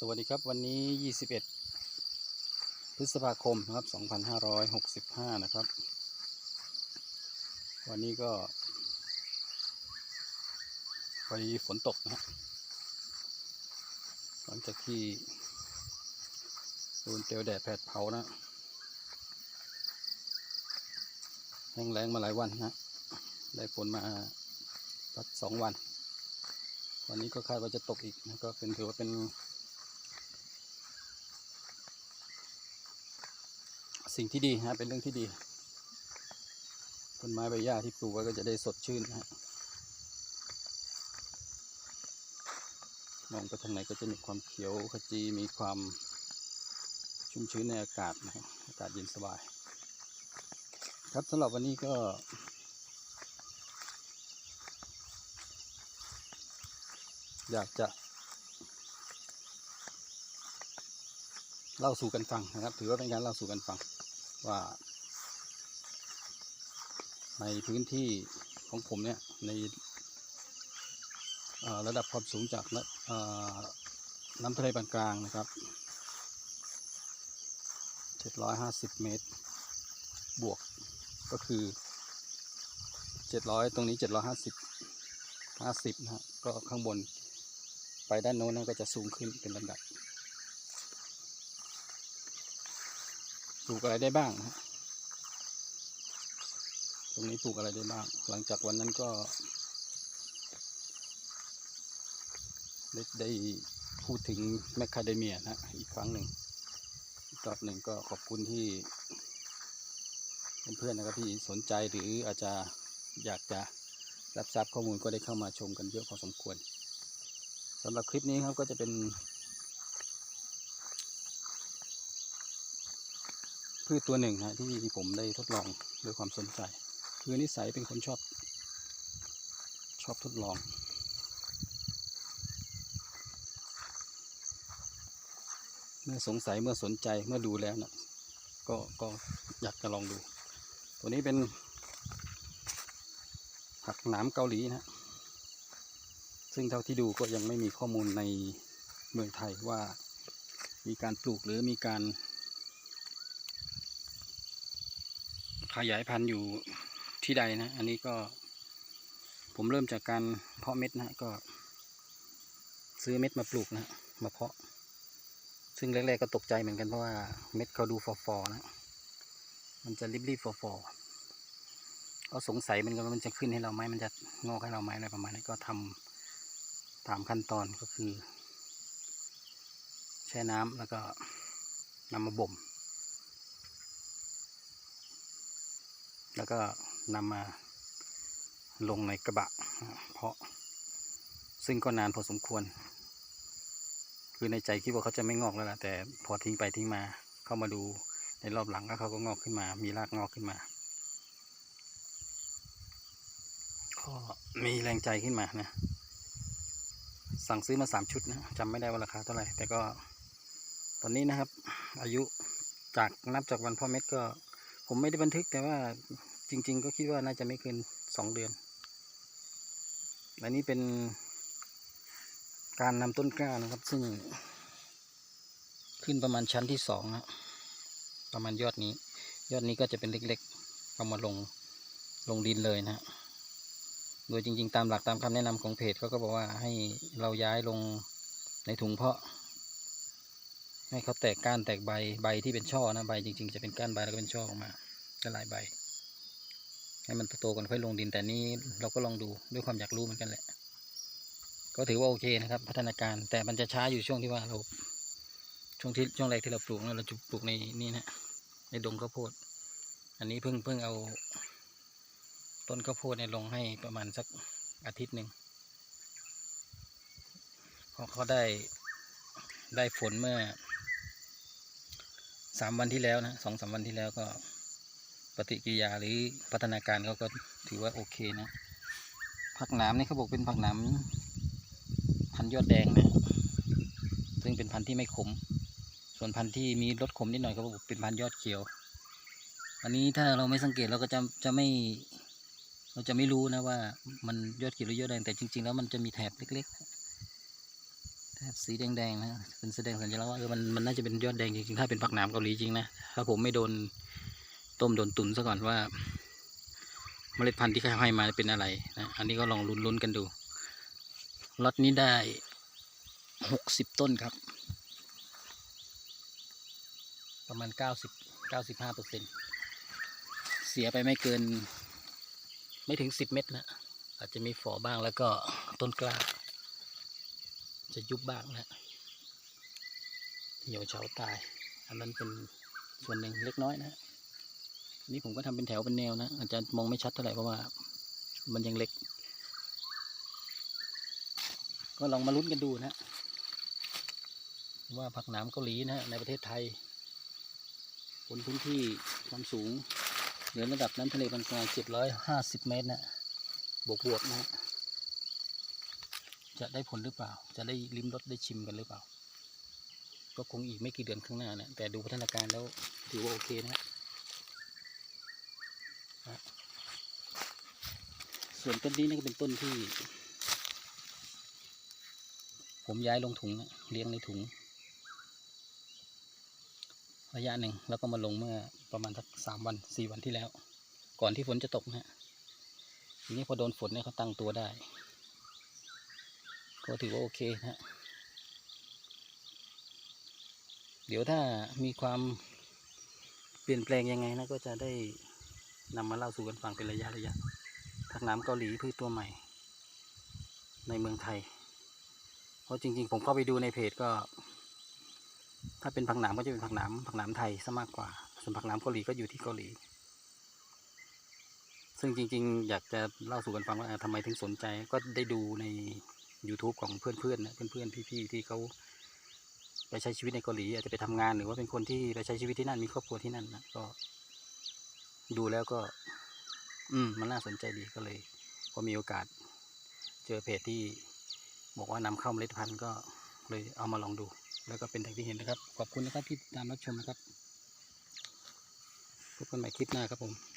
สวัสดีครับวันนี้ 21 พฤษภาคมนะครับ 2565 นะครับ วันนี้ก็พอดีฝนตกนะครับหลังจากที่โดนเตียวแดดแผดเผานะแห้งแล้งมาหลายวันนะได้ฝนมาสักสองวัน วันนี้ก็คาดว่าจะตกอีกนะก็เป็นถือว่าเป็น สิ่งที่ดีฮะเป็นเรื่องที่ดีต้นไม้ใบหญ้าที่ปลูกไว้ก็จะได้สดชื่นนะฮะมองไปทางไหนก็จะมีความเขียวขจีมีความชุ่มชื้นในอากาศนะฮะอากาศเย็นสบาย ครับสำหรับวันนี้ก็ อยากจะเล่าสู่กันฟังนะครับ ถือว่าเป็นการเล่าสู่กันฟัง ว่า ในพื้นที่ของผมเนี่ย ในระดับความสูงจากระเอ่อน้ำทะเลปานกลางนะครับ750 เมตร บวกก็คือ 700 ตรงนี้ 750 50นะฮะก็ข้างบนไปด้านโน้นก็จะสูงขึ้นเป็นลำดับ ปลูกอะไรได้บ้างฮะตรงนี้ปลูกอะไรได้บ้าง หลังจากวันนั้นก็ได้ได้พูดถึงแมคคาเดเมียนะฮะอีกครั้งหนึ่งอีกรอบหนึ่งก็ขอบคุณที่เพื่อนๆนะครับที่สนใจหรืออาจจะอยากจะรับทราบข้อมูลก็ได้เข้ามาชมกันเยอะพอสมควรสำหรับคลิปนี้ครับก็จะเป็น พืชตัวหนึ่งนะที่ผมได้ทดลองด้วยความสนใจ คือนิสัยเป็นคนชอบ ชอบทดลอง เมื่อสงสัยเมื่อสนใจเมื่อดูแล้วนะก็ก็อยากจะลองดู ตัวนี้เป็นผักหนามเกาหลีนะซึ่งเท่าที่ดูก็ยังไม่มีข้อมูลในเมืองไทยว่ามีการปลูกหรือมีการ ขยายพันธุ์อยู่ที่ใดนะ อันนี้ก็ ผมเริ่มจากการเพาะเม็ดนะก็ ซื้อเม็ดมาปลูกนะมาเพาะ ซึ่งแรก ๆก็ตกใจเหมือนกันเพราะว่าเม็ดเขาดูฟอๆนะ มันจะรีบๆฟอๆก็สงสัยมันกันว่ามันจะขึ้นให้เราไหมมันจะงอกให้เราไหมอะไรประมาณนี้ก็ทำตามขั้นตอนก็คือ แช่น้ำแล้วก็นำมาบ่ม แล้วก็นำมาลงในกระบะ เพาะซึ่งก็นานพอสมควร คือในใจคิดว่าเขาจะไม่งอกแล้วล่ะแต่พอทิ้งไปทิ้งมา เข้ามาดูในรอบหลังก็เขาก็งอกขึ้นมา มีรากงอกขึ้นมาก็มีแรงใจขึ้นมานะ สั่งซื้อมาสามชุดนะจำไม่ได้ว่าราคาเท่าไหร่ แต่ก็ตอนนี้นะครับ อายุจากนับจากวันพ่อเม็ดก็ ผมไม่ได้บันทึกแต่ว่า จริง ๆ ก็คิดว่าน่าจะไม่เกินสองเดือน อันนี้เป็นการนำต้นกล้านะครับ ซึ่ง ขึ้นประมาณชั้นที่สองนะประมาณยอดนี้ ยอดนี้ก็จะเป็นเล็กๆเอามาลงลงดินเลยนะโดยจริง ๆ ตามหลักตามคำแนะนำของเพจเขาก็บอกว่าให้เราย้ายลงในถุงเพาะ ให้เขาแตกก้านแตกใบใบที่เป็นช่อนะใบจริง ๆ จะเป็นก้านใบแล้วก็เป็นช่อออกมาก็หลายใบ ให้มันโตๆก่อนค่อยลงดินแต่นี้เราก็ลองดูด้วยความอยากรู้เหมือนกันแหละ ก็ถือว่าโอเคนะครับ พัฒนาการแต่มันจะช้าอยู่ช่วงที่ว่าเรา ช่วงที่ช่วงแรกที่เราปลูกเราจะปลูกในนี่นะในดงข้าวโพด อันนี้เพิ่งเพิ่งเอา ต้นข้าวโพดเนี่ยลงให้ประมาณสักอาทิตย์หนึ่งพอเขาได้ได้ฝนเมื่อสามวันที่แล้วนะสองสามวันที่แล้วก็ ปฏิกิริยาหรือพัฒนาการเขาก็ถือว่าโอเคนะ ผักหนามนี่เขาบอกเป็นผักหนามพันยอดแดงนะซึ่งเป็นพันธุ์ที่ไม่ขม ส่วนพันธุ์ที่มีรสขมนิดหน่อยเขาบอกเป็นพันธุ์ยอดเขียว อันนี้ถ้าเราไม่สังเกตเราก็จะจะไม่ เราจะไม่รู้นะว่ามันยอดเขียวหรือยอดแดงแต่จริง ๆ แล้วมันจะมีแถบเล็กๆแถบสีแดงๆนะเป็นแสดงสัญลักษณ์ว่าเออมันมันน่าจะเป็นยอดแดงจริงๆถ้าเป็นผักหนามเกาหลีจริงนะถ้าผมไม่โดน ต้มโดนตุนซะก่อนว่าเมล็ดพันธุ์ที่เขาให้มาเป็นอะไรนะอันนี้ก็ลองลุ้นๆกันดูล็อตนี้ได้หกสิบต้นครับ ประมาณเก้าสิบเก้าสิบห้าเปอร์เซ็นเสียไปไม่เกิน ไม่ถึงสิบเม็ดนะ อาจจะมีฝอบ้างแล้วก็ต้นกล้า จะยุบบ้างนะเหี่ยวเฉาตาย อันนั้นเป็นส่วนหนึ่งเล็กน้อยนะอั นี่ผมก็ทำเป็นแถวเป็นแนวนะอาจจะมองไม่ชัดเท่าไหร่เพราะว่า มันยังเล็ก ก็ลองมาลุ้นกันดูนะ ว่าผักหนามเกาหลีนะในประเทศไทยบนพื้นที่ความสูงเหนือระดับน้ำทะเลปานกลาง750 เมตรนะบวกบวกๆนะจะได้ผลหรือเปล่า จะได้ลิ้มรสได้ชิมกันหรือเปล่า ก็คงอีกไม่กี่เดือนข้างหน้านะแต่ดูพัฒนาการแล้วถือว่าโอเคนะฮะฮะ ส่วนต้นนี้นะก็เป็นต้นที่ ผมย้ายลงถุงนะเลี้ยงในถุง ระยะหนึ่งแล้วก็มาลงเมื่อประมาณสักสามวันสี่วันที่แล้ว ก่อนที่ฝนจะตกนะฮะทีนี้พอโดนฝนเนี่ยเขาตั้งตัวได้ ก็ถือว่าโอเคนะฮะเดี๋ยวถ้ามีความเปลี่ยนแปลงยังไงนะก็จะได้นำมาเล่าสู่กันฟังเป็นระยะระยะ ผักน้ำเกาหลีพืชตัวใหม่ ในเมืองไทย เพราะจริง ๆ ผมเข้าไปดูในเพจก็ ถ้าเป็นผักหนามก็จะเป็นผักหนามผักหนามไทยซะมากกว่า ส่วนผักหนามเกาหลีก็อยู่ที่เกาหลี ซึ่งจริง ๆ อยากจะเล่าสู่กันฟังว่าทำไมถึงสนใจก็ได้ดูใน YouTube ของเพื่อนๆนะเพื่อนๆพี่ๆที่เขาไปใช้ชีวิตในเกาหลีอาจจะไปทำงานหรือว่าเป็นคนที่ไปใช้ชีวิตที่นั่นมีครอบครัวที่นั่นนะก็ ดูแล้วก็ อืมมันน่าสนใจดีก็เลยพอมีโอกาส เจอเพจที่บอกว่านำเข้าเมล็ดพันธุ์ก็เลยเอามาลองดู แล้วก็เป็นอย่างที่เห็นนะครับ ขอบคุณนะครับที่ติดตามรับชมนะครับพบกันใหม่คลิปหน้าครับผม